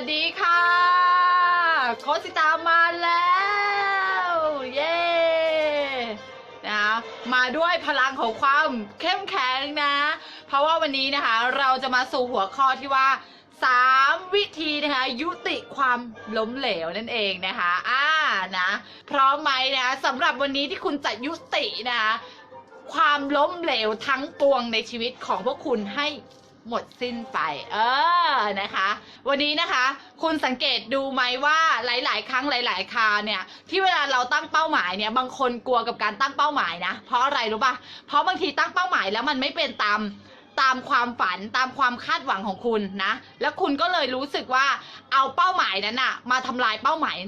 สดีค่ะ โคชสิตามาแล้ว เย้นะมาด้วยพลังของความเข้มแข็งนะ เพราะว่าวันนี้นะคะ เราจะมาสู่หัวข้อที่ว่า 3 วิธีนะคะ ยุติความล้มเหลวนั่นเองนะคะอ่านะพร้อมไหมนะสำหรับวันนี้ที่คุณจะยุตินะคะความล้มเหลวทั้งปวงในชีวิตของพวกคุณให้ หมดสิ้นไป เออนะคะ วันนี้นะคะ คุณสังเกตดูไหมว่าหลาย ๆ ครั้งหลาย ๆคราเนี่ยที่เวลาเราตั้งเป้าหมายเนี่ยบางคนกลัวกับการตั้งเป้าหมายนะ เพราะอะไรรู้ปะเพราะบางทีตั้งเป้าหมายแล้วมันไม่เป็นตามตามความฝันตามความคาดหวังของคุณนะ แล้วคุณก็เลยรู้สึกว่าเอาเป้าหมายนั้นอะมาทำลายเป้าหมาย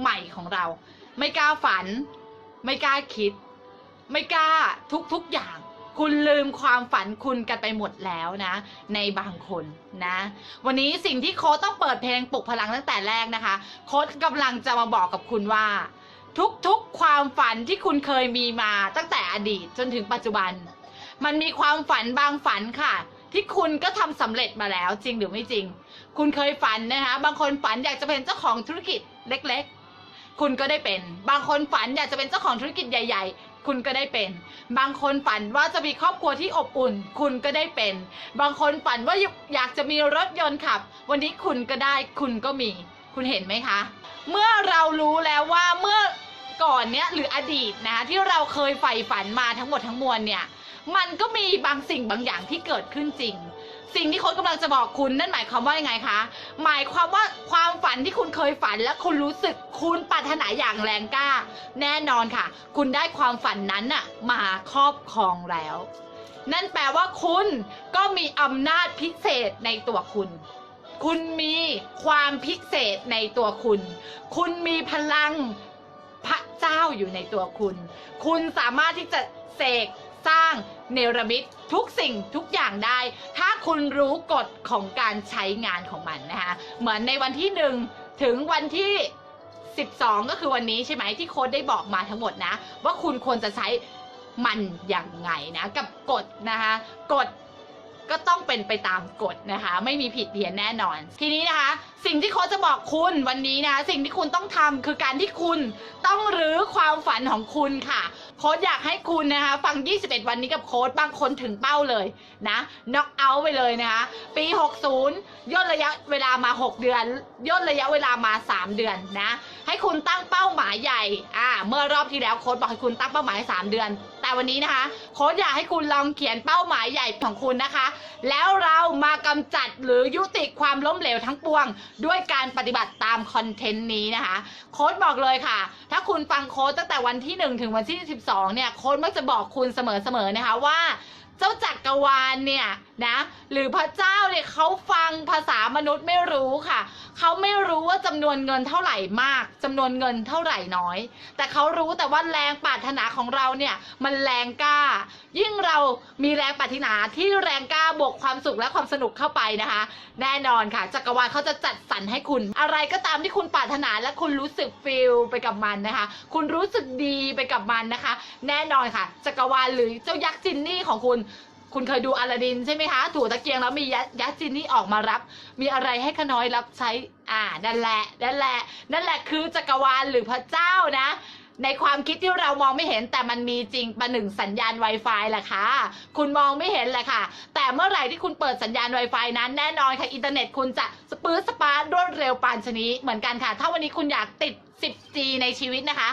ใหม่ของเรา ไม่กล้าฝัน ไม่กล้าคิด ไม่กล้าทุกๆอย่าง คุณลืมความฝันคุณกันไปหมดแล้วนะ ในบางคนนะ วันนี้สิ่งที่โค้ชต้องเปิดเพลงปลุกพลังตั้งแต่แรกนะคะ โค้ชกำลังจะมาบอกกับคุณว่า ทุกๆความฝันที่คุณเคยมีมาตั้งแต่อดีตจนถึงปัจจุบัน มันมีความฝันบางฝันค่ะ ที่คุณก็ทำสำเร็จมาแล้วจริงหรือไม่จริง คุณเคยฝันนะคะ บางคนฝันอยากจะเป็นเจ้าของธุรกิจเล็ก ๆ คุณก็ได้เป็น บางคนฝันอยากจะเป็นเจ้าของธุรกิจใหญ่ ๆ คุณก็ได้เป็น บางคนฝันว่าจะมีครอบครัวที่อบอุ่น คุณก็ได้เป็น บางคนฝันว่าอยากจะมีรถยนต์ขับ วันนี้คุณก็ได้ คุณก็มี คุณเห็นไหมคะ เมื่อเรารู้แล้วว่าเมื่อก่อนเนี้ยหรืออดีตนะคะที่เราเคยใฝ่ฝันมาทั้งหมดทั้งมวลเนี่ย มันก็มีบางสิ่งบางอย่างที่เกิดขึ้นจริง สิ่งที่โค้ชกำลังจะบอกคุณนั่นหมายความว่ายังไงคะ หมายความว่าความฝันที่คุณเคยฝันและคุณรู้สึกคุณปรารถนาอย่างแรงกล้า แน่นอนค่ะ คุณได้ความฝันนั้นน่ะมาครอบครองแล้ว นั่นแปลว่าคุณก็มีอำนาจพิเศษในตัวคุณ คุณมีความพิเศษในตัวคุณ คุณมีพลังพระเจ้าอยู่ในตัวคุณ คุณสามารถที่จะเสก สร้างเนรมิตทุกสิ่งทุกอย่างได้ ถ้าคุณรู้กฎของการใช้งานของมันนะคะเหมือนในวันที่หนึ่งถึงวันที่12 ก็คือวันนี้ใช่ไหมที่โค้ดได้บอกมาทั้งหมดนะ ว่าคุณควรจะใช้มันอย่างไงนะ กับกฎนะคะกฎก็ต้องเป็นไปตามกฎนะคะ ไม่มีผิดเพี้ยนแน่นอน ทีนี้นะคะ สิ่งที่โค้ชจะบอกคุณวันนี้นะคะสิ่งที่คุณต้องทำคือการที่คุณต้องรื้อความฝันของคุณค่ะ โค้ชอยากให้คุณนะคะ ฟัง 21 วันนี้กับโค้ชบางคนถึงเป้าเลยนะน็อกเอาท์ไปเลยนะคะ ปี 60 ย่นระยะเวลามา 6 เดือน ย่นระยะเวลามา 3 เดือนนะ ให้คุณตั้งเป้าหมายใหญ่อ่าเมื่อรอบที่แล้วโค้ชบอกให้คุณตั้งเป้าหมาย 3 เดือน แต่วันนี้นะคะ โค้ชอยากให้คุณลองเขียนเป้าหมายใหญ่ของคุณนะคะ แล้วเรามากำจัดหรือยุติความล้มเหลวทั้งปวง ด้วยการปฏิบัติตามคอนเทนต์นี้นะคะ โค้ชบอกเลยค่ะ คุณฟังโค้ดตั้งแต่วันที่ 1 ถึงวันที่ 12 เนี่ย โค้ดมักจะบอกคุณเสมอๆนะคะว่า เจ้าจักรวาลเนี่ย นะ หรือพระเจ้าเนี่ยเขาฟังภาษามนุษย์ไม่รู้ค่ะ เขาไม่รู้ว่าจำนวนเงินเท่าไหร่มากจำนวนเงินเท่าไหร่น้อย แต่เขารู้แต่ว่าแรงปรารถนาของเราเนี่ยมันแรงกล้า ยิ่งเรามีแรงปรารถนาที่แรงกล้าบวกความสุขและความสนุกเข้าไปนะคะ แน่นอนค่ะ จักรวาลเขาจะจัดสรรให้คุณ อะไรก็ตามที่คุณปรารถนาและคุณรู้สึกฟิลไปกับมันนะคะ คุณรู้สึกดีไปกับมันนะคะ แน่นอนค่ะ จักรวาลหรือเจ้ายักษ์จินนี่ของคุณ คุณเคยดูอลาดินใช่ไหมคะ ถูตะเกียงแล้วมียักษ์ยักษ์จินนี่ออกมารับ มีอะไรให้ขน้อยรับใช้ อ่า นั่นแหละ นั่นแหละ นั่นแหละคือจักรวาลหรือพระเจ้านะ ในความคิดที่เรามองไม่เห็นแต่มันมีจริงประหนึ่งสัญญาณ Wi-Fi แหละค่ะ คุณมองไม่เห็นแหละค่ะ แต่เมื่อไหร่ที่คุณเปิดสัญญาณ Wi-Fi นั้นแน่นอนค่ะอินเทอร์เน็ตคุณจะสปื้ดสปาร์ดรวดเร็วปานชนิดเหมือนกันค่ะ ถ้าวันนี้คุณอยากติด 10G ในชีวิตนะคะ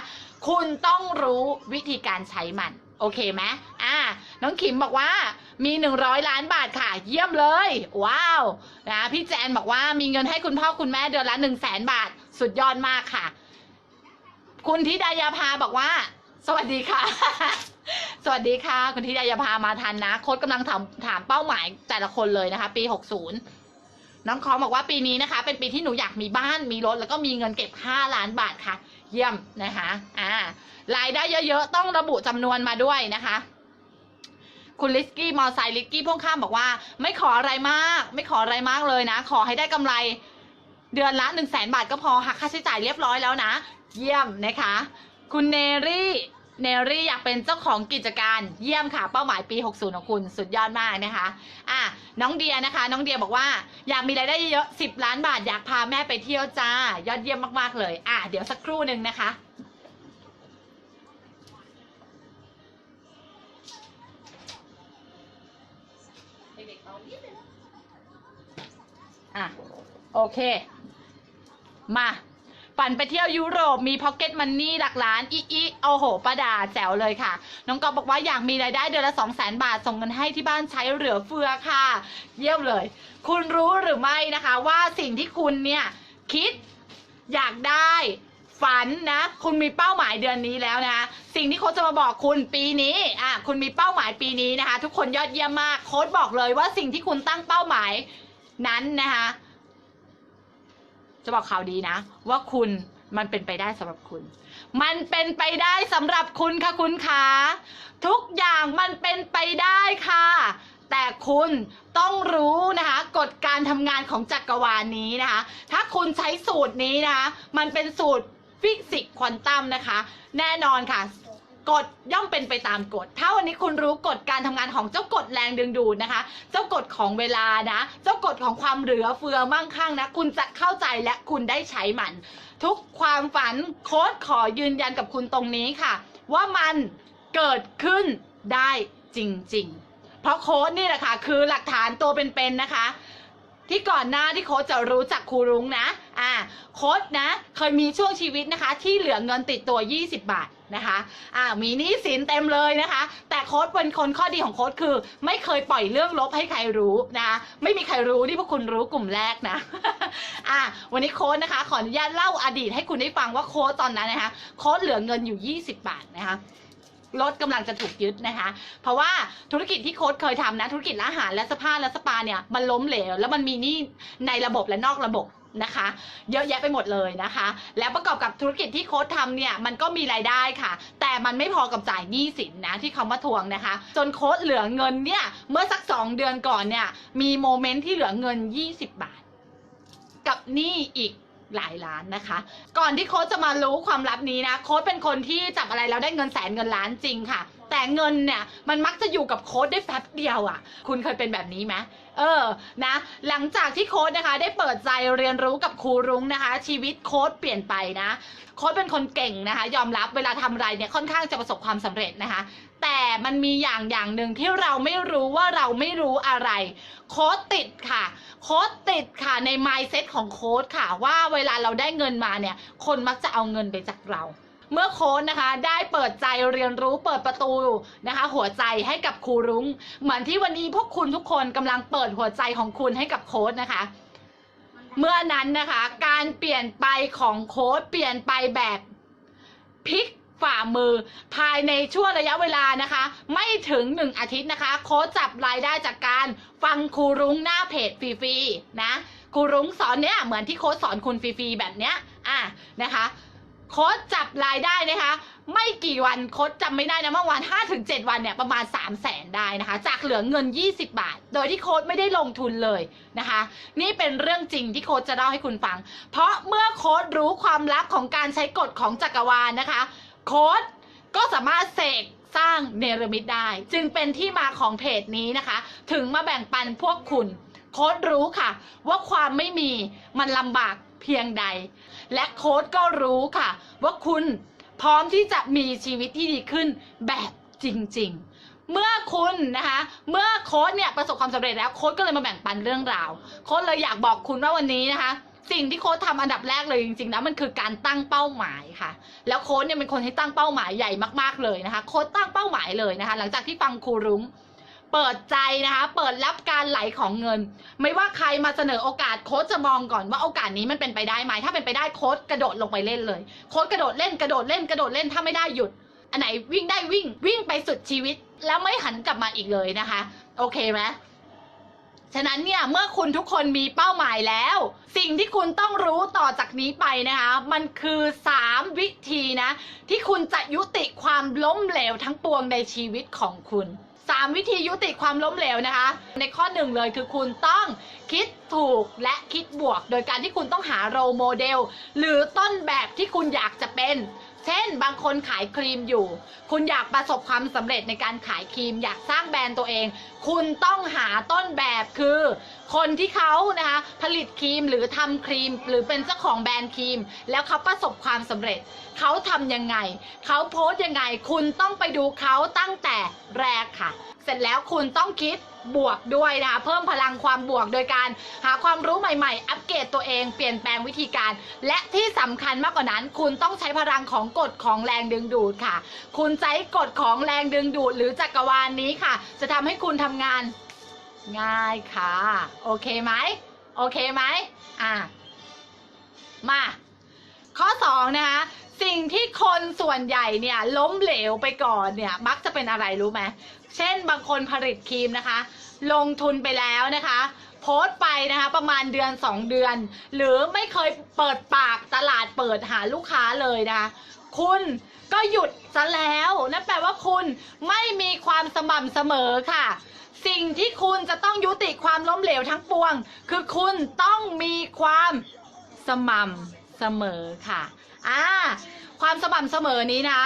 คุณต้องรู้วิธีการใช้มัน โอเคไหมอ่า น้องขิมบอกว่า มี 100 ล้านบาทค่ะ เยี่ยมเลย ว้าวนะพี่แจนบอกว่ามีเงินให้คุณพ่อคุณแม่เดือนละ1 0 0 0 0แสนบาท สุดยอดมากค่ะ คุณธิดายาภาบอกว่า สวัสดีค่ะ สวัสดีค่ะ คุณธิดายาภามาทันนะโค้ดกำลังถามถามเป้าหมายแต่ละคนเลยนะคะ ปี 60น้องคอมบอกว่าปีนี้นะคะ เป็นปีที่หนูอยากมีบ้านมีรถ แล้วก็มีเงินเก็บ 5 ล้านบาทค่ะ เยี่ยมนะคะ อ่ารายได้เยอะๆ ต้องระบุจำนวนมาด้วยนะคะ คุณลิสกี้มอไซค์ลิสกี้พ่วงข้ามบอกว่า ไม่ขออะไรมาก ไม่ขออะไรมากเลยนะ ขอให้ได้กำไร เดือนละ1นึ่งแสนบาทก็พอหักค่าใช้จ่ายเรียบร้อยแล้วนะ เยี่ยมนะคะ คุณเนรี่เนรี่อยากเป็นเจ้าของกิจการเยี่ยมค่ะ เป้าหมายปี 60 ของคุณสุดยอดมากนะคะอะน้องเดียนะคะ น้องเดียบอกว่า อยากมีรายได้เยอะๆ10 ล้านบาท อยากพาแม่ไปเที่ยวจ้ายอดเยี่ยมมากๆเลย อะเดี๋ยวสักครู่หนึ่งนะคะ อะ โอเค มา ปั่นไปเที่ยวยุโรปมีพ็อกเก็ตมันนี่หลักล้านอีอีโอโหประดาแจ๋วเลยค่ะ น้องกอฟบอกว่าอยากมีรายได้เดือนละ2 0 0 0 0 0บาทส่งเงินให้ที่บ้านใช้เหลือเฟือค่ะ เยี่ยมเลย คุณรู้หรือไม่นะคะ ว่าสิ่งที่คุณเนี่ย คิดอยากได้ฝันนะ คุณมีเป้าหมายเดือนนี้แล้วนะคะสิ่งที่โค้ชจะมาบอกคุณปีนี้อะคุณมีเป้าหมายปีนี้นะคะ ทุกคนยอดเยี่ยมมากโค้ชบอกเลยว่าสิ่งที่คุณตั้งเป้าหมาย นั้นนะคะ จะบอกข่าวดีนะ ว่าคุณมันเป็นไปได้สำหรับคุณ มันเป็นไปได้สำหรับคุณค่ะคุณคะทุกอย่างมันเป็นไปได้ค่ะ แต่คุณต้องรู้นะคะกฎการทำงานของจักรวาลนี้นะคะ ถ้าคุณใช้สูตรนี้นะคะ มันเป็นสูตรฟิสิกส์ควอนตัมนะคะ แน่นอนค่ะ กฎย่อมเป็นไปตามกฎ ถ้าวันนี้คุณรู้กฎการทำงานของเจ้ากฎแรงดึงดูดนะคะ เจ้ากฎของเวลานะ เจ้ากฎของความเหลือเฟือมั่งคั่งนะ คุณจะเข้าใจและคุณได้ใช้มัน ทุกความฝันโค้ดขอยืนยันกับคุณตรงนี้ค่ะ ว่ามันเกิดขึ้นได้จริง ๆ เพราะโค้ดนี่แหละค่ะคือหลักฐานตัวเป็นๆนะคะที่ก่อนหน้าที่โค้ชจะรู้จักครูรุ้งนะ อ่า โค้ชนะ เคยมีช่วงชีวิตนะคะ ที่เหลือเงินติดตัว 20 บาท นะคะอ่ามีหนี้สินเต็มเลยนะคะ แต่โค้ชเป็นคนข้อดีของโค้ชคือ ไม่เคยปล่อยเรื่องลบให้ใครรู้นะคะไม่มีใครรู้ที่พวกคุณรู้กลุ่มแรกนะอ่าวันนี้โค้ชนะคะ ขออนุญาตเล่าอดีตให้คุณได้ฟังว่าโค้ชตอนนั้นนะคะโค้ชเหลือเงินอยู่ 20 บาทนะคะรถกำลังจะถูกยึดนะคะ เพราะว่าธุรกิจที่โค้ชเคยทำนะ ธุรกิจอาหารและสปาและสปาเนี่ยมันล้มเหลว แล้วมันมีหนี้ในระบบและนอกระบบ นะคะ เยอะแยะไปหมดเลยนะคะ แล้วประกอบกับธุรกิจที่โค้ชทำเนี่ยมันก็มีรายได้ค่ะ แต่มันไม่พอกับจ่ายหนี้สินนะที่เขามาทวงนะคะ จนโค้ชเหลือเงินเนี่ยเมื่อสักสองเดือนก่อนเนี่ยมีโมเมนต์ที่เหลือเงิน 20 บาท กับหนี้อีกหลายล้านนะคะ ก่อนที่โค้ชจะมารู้ความลับนี้นะ โค้ชเป็นคนที่จับอะไรแล้วได้เงินแสนเงินล้านจริงค่ะ แต่เงินเนี่ยมันมักจะอยู่กับโค้ชได้แป๊บเดียวอะ่ะ คุณเคยเป็นแบบนี้ไหมเออ นะ หลังจากที่โค้ชนะคะ ได้เปิดใจเรียนรู้กับครูรุ้งนะคะ ชีวิตโค้ชเปลี่ยนไปนะ โค้ชเป็นคนเก่งนะคะ ยอมรับเวลาทำอะไรเนี่ยค่อนข้างจะประสบความสำเร็จนะคะ แต่มันมีอย่างอย่างหนึ่งที่เราไม่รู้ว่าเราไม่รู้อะไร โค้ดติดค่ะ โค้ดติดค่ะใน mindset ของโค้ดค่ะ ว่าเวลาเราได้เงินมาเนี่ย คนมักจะเอาเงินไปจากเรา เมื่อโค้ดนะคะ ได้เปิดใจเรียนรู้เปิดประตูนะคะ หัวใจให้กับครูรุ้ง เหมือนที่วันนี้พวกคุณทุกคนกำลังเปิดหัวใจของคุณให้กับโค้ดนะคะ เมื่อนั้นนะคะ การเปลี่ยนไปของโค้ดเปลี่ยนไปแบบพลิกฝ่ามือภายในช่วงระยะเวลานะคะ ไม่ถึงหนึ่งอาทิตย์นะคะ โค้ดจับรายได้จากการฟังครูรุ้งหน้าเพจฟรีๆนะครูรุ้งสอนเนี้ยเหมือนที่โค้ดสอนคุณฟรีๆแบบเนี้ยอะนะคะ โค้ดจับรายได้นะคะ ไม่กี่วันโค้ดจำไม่ได้นะเมื่อวาน5ถึง7วันเนี่ยประมาณ 3 0 0แสนได้นะคะ จากเหลือเงิน 20 บาท โดยที่โค้ดไม่ได้ลงทุนเลยนะคะ นี่เป็นเรื่องจริงที่โค้ดจะเล่าให้คุณฟัง เพราะเมื่อโค้ดรู้ความลับของการใช้กฎของจักรวาลนะคะ โค้ดก็สามารถเสกสร้างเนรมิตได้ จึงเป็นที่มาของเพจนี้นะคะ ถึงมาแบ่งปันพวกคุณ โค้ดรู้ค่ะ ว่าความไม่มีมันลำบาก เพียงใด และโค้ดก็รู้ค่ะ ว่าคุณพร้อมที่จะมีชีวิตที่ดีขึ้นแบบจริง ๆเมื่อคุณนะคะ เมื่อโค้ดเนี่ยประสบความสำเร็จแล้วโค้ดก็เลยมาแบ่งปันเรื่องราว โค้ดเลยอยากบอกคุณว่าวันนี้นะคะ สิ่งที่โค้ดทำอันดับแรกเลยจริงๆนะมันคือการตั้งเป้าหมายค่ะ แล้วโค้ดเนี่ยเป็นคนที่ตั้งเป้าหมายใหญ่มากๆเลยนะคะ โค้ดตั้งเป้าหมายเลยนะคะ หลังจากที่ฟังครูรุ้ง เปิดใจนะคะ เปิดรับการไหลของเงิน ไม่ว่าใครมาเสนอโอกาสโค้ชจะมองก่อนว่าโอกาสนี้มันเป็นไปได้ไหมถ้าเป็นไปได้โค้ชกระโดดลงไปเล่นเลยโค้ชกระโดดเล่นกระโดดเล่นกระโดดเล่นถ้าไม่ได้หยุด อันไหนวิ่งได้วิ่งวิ่งไปสุดชีวิต แล้วไม่หันกลับมาอีกเลยนะคะ โอเคไหมฉะนั้นเนี่ยเมื่อคุณทุกคนมีเป้าหมายแล้ว สิ่งที่คุณต้องรู้ต่อจากนี้ไปนะคะ มันคือ 3 วิธีนะ ที่คุณจะยุติความล้มเหลวทั้งปวงในชีวิตของคุณ 3 วิธียุติความล้มเหลวนะคะ ในข้อหนึ่งเลยคือคุณต้องคิดถูกและคิดบวก โดยการที่คุณต้องหาโรโมเดล หรือต้นแบบที่คุณอยากจะเป็นเเช่น บางคนขายครีมอยู่ คุณอยากประสบความสำเร็จในการขายครีม อยากสร้างแบรนด์ตัวเอง คุณต้องหาต้นแบบคือ คนที่เขานะคะผลิตครีมหรือทำครีม หรือเป็นเจ้าของแบรนด์ครีม แล้วเขาประสบความสำเร็จ เขาทำยังไง เขาโพสต์ยังไง คุณต้องไปดูเขาตั้งแต่แรกค่ะ เสร็จแล้วคุณต้องคิดบวกด้วยนะคะเพิ่มพลังความบวกโดยการหาความรู้ใหม่ๆ อัปเกรดตัวเองเปลี่ยนแปลงวิธีการ และที่สำคัญมากกว่านั้น คุณต้องใช้พลังของกฎของแรงดึงดูดค่ะ คุณใช้กฎของแรงดึงดูด หรือจักรวาลนนี้ค่ะ จะทำให้คุณทำงาน ง่ายค่ะ โอเคไหมโอเคไหมอะมา ข้อ2นะคะสิ่งที่คนส่วนใหญ่เนี่ยล้มเหลวไปก่อนเนี่ย มักจะเป็นอะไรรู้ไหมเช่นบางคนผลิตครีมนะคะ ลงทุนไปแล้วนะคะ โพสต์ไปนะคะประมาณเดือน 2 เดือน หรือไม่เคยเปิดปากตลาดเปิดหาลูกค้าเลยนะคะคุณก็หยุดซะแล้วนั่นแปลว่าคุณไม่มีความสม่ำเสมอค่ะ สิ่งที่คุณจะต้องยุติความล้มเหลวทั้งปวง คือคุณต้องมีความสม่ำเสมอค่ะอ่าความสม่ำเสมอนี้นะ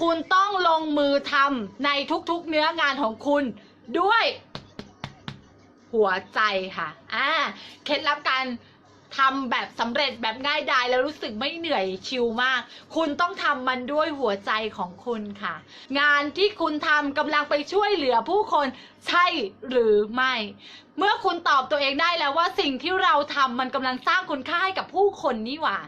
คุณต้องลงมือทำในทุกๆเนื้องานของคุณด้วยหัวใจค่ะอ่าเคล็ดลับการ ทำแบบสำเร็จแบบง่ายดายแล้วรู้สึกไม่เหนื่อยชิลมาก คุณต้องทำมันด้วยหัวใจของคุณค่ะ งานที่คุณทำกำลังไปช่วยเหลือผู้คนใช่หรือไม่ เมื่อคุณตอบตัวเองได้แล้วว่าสิ่งที่เราทำมันกำลังสร้างคุณค่าให้กับผู้คนนี่หว่า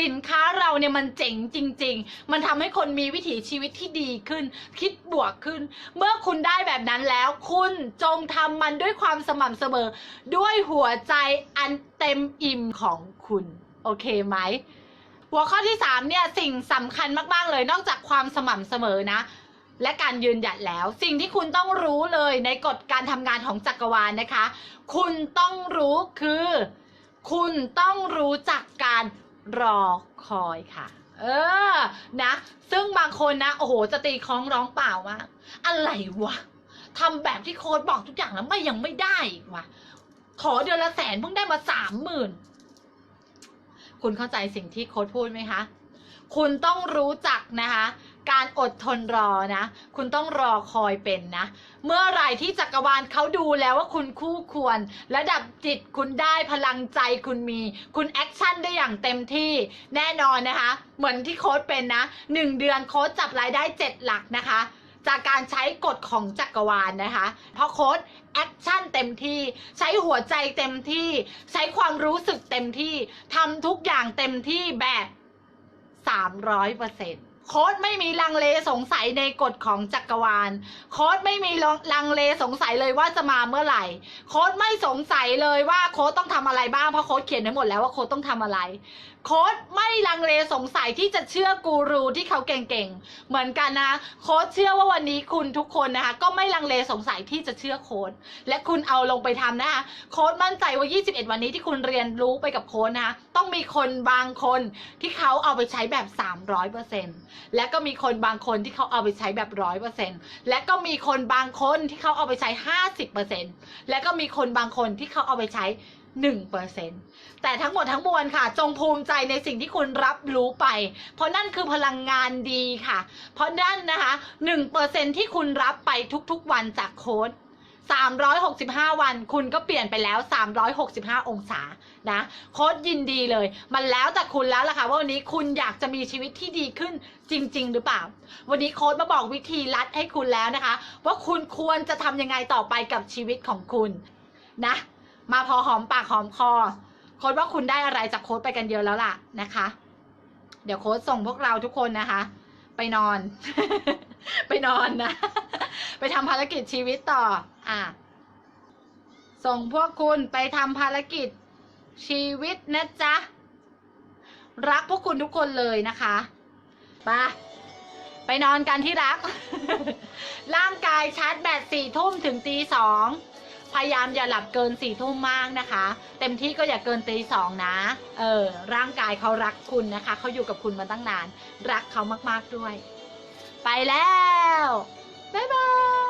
สินค้าเราเนี่ยมันเจ๋งจริง ๆ มันทำให้คนมีวิถีชีวิตที่ดีขึ้น คิดบวกขึ้น เมื่อคุณได้แบบนั้นแล้ว คุณจงทำมันด้วยความสม่ำเสมอ ด้วยหัวใจอันเต็มอิ่มของคุณ โอเคไหม หัวข้อที่3เนี่ยสิ่งสำคัญมากๆเลยนอกจากความสม่ำเสมอนะและการยืนหยัดแล้ว สิ่งที่คุณต้องรู้เลยในกฎการทำงานของจักรวาลนะคะ คุณต้องรู้คือ คุณต้องรู้จักการ รอคอยค่ะ เออ นะ ซึ่งบางคนนะ โอ้โห จะตีคล้องร้องเปล่ามากอะไรวะทำแบบที่โค้ดบอกทุกอย่างแล้วไม่ยังไม่ได้อีกวะขอเดือนละแสนเพิ่งได้มาสามหมื่นคุณเข้าใจสิ่งที่โค้ดพูดไหมคะ คุณต้องรู้จักนะคะ การอดทนรอนะ คุณต้องรอคอยเป็นนะ เมื่อไหร่ที่จักรวาลเขาดูแล้วว่าคุณคู่ควร ระดับจิตคุณได้พลังใจคุณมี คุณแอคชั่นได้อย่างเต็มที่แน่นอนนะคะ เหมือนที่โค้ดเป็นนะหนึ่งเดือนโค้ดจับรายได้เจ็ดหลักนะคะ จากการใช้กฎของจักรวาลนะคะ เพราะโค้ดแอคชั่นเต็มที่ ใช้หัวใจเต็มที่ ใช้ความรู้สึกเต็มที่ทำทุกอย่างเต็มที่แบบ300เปอร์เซ็นต์ โค้ดไม่มีลังเลสงสัยในกฎของจักรวาล โค้ดไม่มีลังเลสงสัยเลยว่าจะมาเมื่อไหร่ โค้ดไม่สงสัยเลยว่าโค้ดต้องทำอะไรบ้างเพราะโค้ดเขียนไว้หมดแล้วว่าโค้ดต้องทำอะไร โค้ดไม่ลังเลสงสัยที่จะเชื่อกูรูที่เขาเก่งๆ เหมือนกันนะ โค้ดเชื่อว่าวันนี้คุณทุกคนนะคะ ก็ไม่ลังเลสงสัยที่จะเชื่อโค้ดและคุณเอาลงไปทำนะคะ โค้ดมั่นใจว่า 21 วันนี้ที่คุณเรียนรู้ไปกับโค้ดนะคะต้องมีคนบางคนที่เขาเอาไปใช้แบบ 300%และก็มีคนบางคนที่เขาเอาไปใช้แบบ100%และก็มีคนบางคนที่เขาเอาไปใช้50%และก็มีคนบางคนที่เขาเอาไปใช้1%แต่ทั้งหมดทั้งมวลค่ะ จงภูมิใจในสิ่งที่คุณรับรู้ไป เพราะนั่นคือพลังงานดีค่ะ เพราะนั่นนะคะ1%ที่คุณรับไปทุกๆวันจากโค้ด 365 วัน คุณก็เปลี่ยนไปแล้ว 365 องศานะโค้ดยินดีเลย มันแล้วแต่คุณแล้วล่ะค่ะว่าวันนี้คุณอยากจะมีชีวิตที่ดีขึ้นจริง ๆ หรือเปล่า วันนี้โค้ดมาบอกวิธีลัดให้คุณแล้วนะคะ ว่าคุณควรจะทำยังไงต่อไปกับชีวิตของคุณนะ มาพอหอมปากหอมคอ โค้ดว่าคุณได้อะไรจากโค้ดไปกันเยอะแล้วล่ะนะคะ เดี๋ยวโค้ดส่งพวกเราทุกคนนะคะ ไปนอน ไปนอนนะ ไปทำภารกิจชีวิตต่อ อะ ส่งพวกคุณไปทำภารกิจชีวิตนะจ๊ะ รักพวกคุณทุกคนเลยนะคะไปไปนอนกันที่รัก ร่างกายชาร์จแบตสี่ทุ่มถึงตีสองพยายามอย่าหลับเกินสี่ทุ่มมากนะคะ เต็มที่ก็อย่าเกินตีสองนะ เออ ร่างกายเขารักคุณนะคะ เขาอยู่กับคุณมาตั้งนาน รักเขามากๆด้วย ไปแล้ว บ๊ายบาย